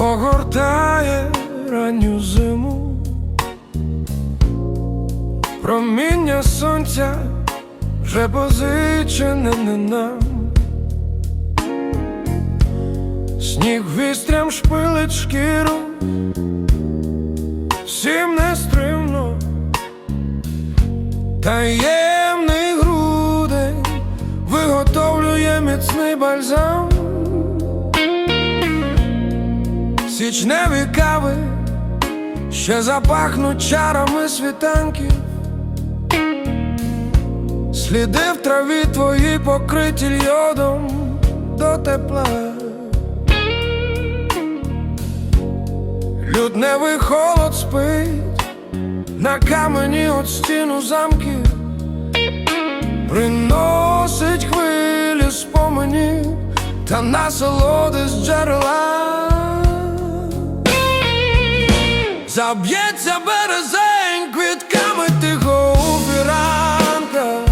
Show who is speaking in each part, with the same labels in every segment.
Speaker 1: огортає ранню зиму, проміння сонця вже позичене не нам, сніг вістрям шпилить шкіру, всім нестримно, таємний грудень виготовлює міцний бальзам. Січневі кави ще запахнуть чарами світанків. Сліди в траві твої покриті льодом до тепла. Людневий холод спить на камені от стіну замків, приносить хвилі споменів та насолоди з джерела. Заб'ється березень квітками тихо у фіранках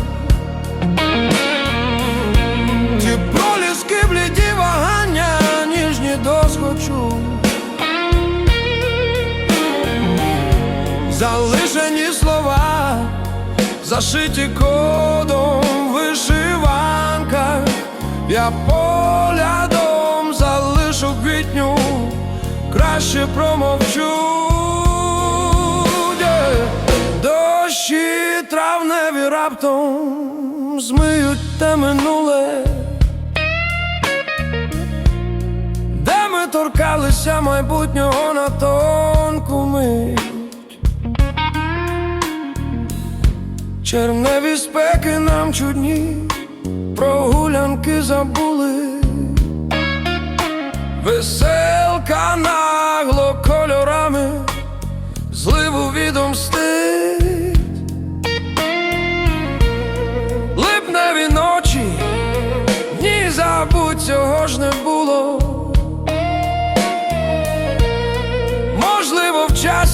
Speaker 1: Ті проліски бліді вагання, ніжні досхочу Залишені слова, зашиті кодом в вишиванках. Я поглядом залишу квітню, краще промовчу. Дощі травневі раптом змиють те минуле, де ми торкалися майбутнього на тонку мить. Черневі спеки нам чудні, прогулянки забули, веселка нагло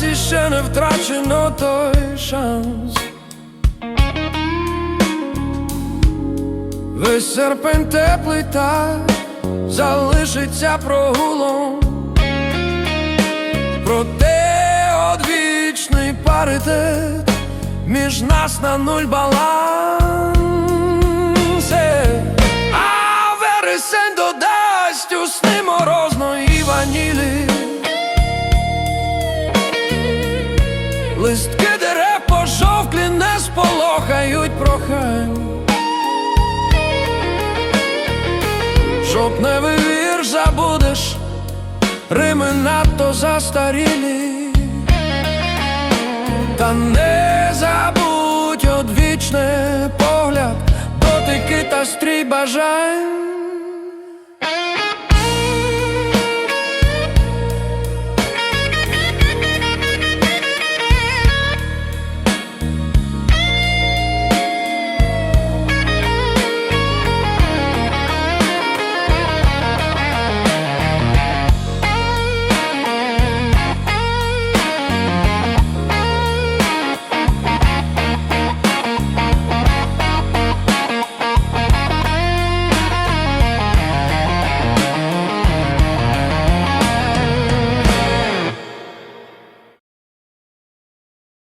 Speaker 1: В ще не втрачено той шанс. Весь серпень теплий так залишиться прогулом, проте одвічний паритет між нас на нуль баланс. А вересень додасть у сни Листки дерев пожовклі не сполохають прохань. Жовтневий вір забудеш, Рими надто застарілі, та не забудь одвічне погляд, дотики та стрій бажань.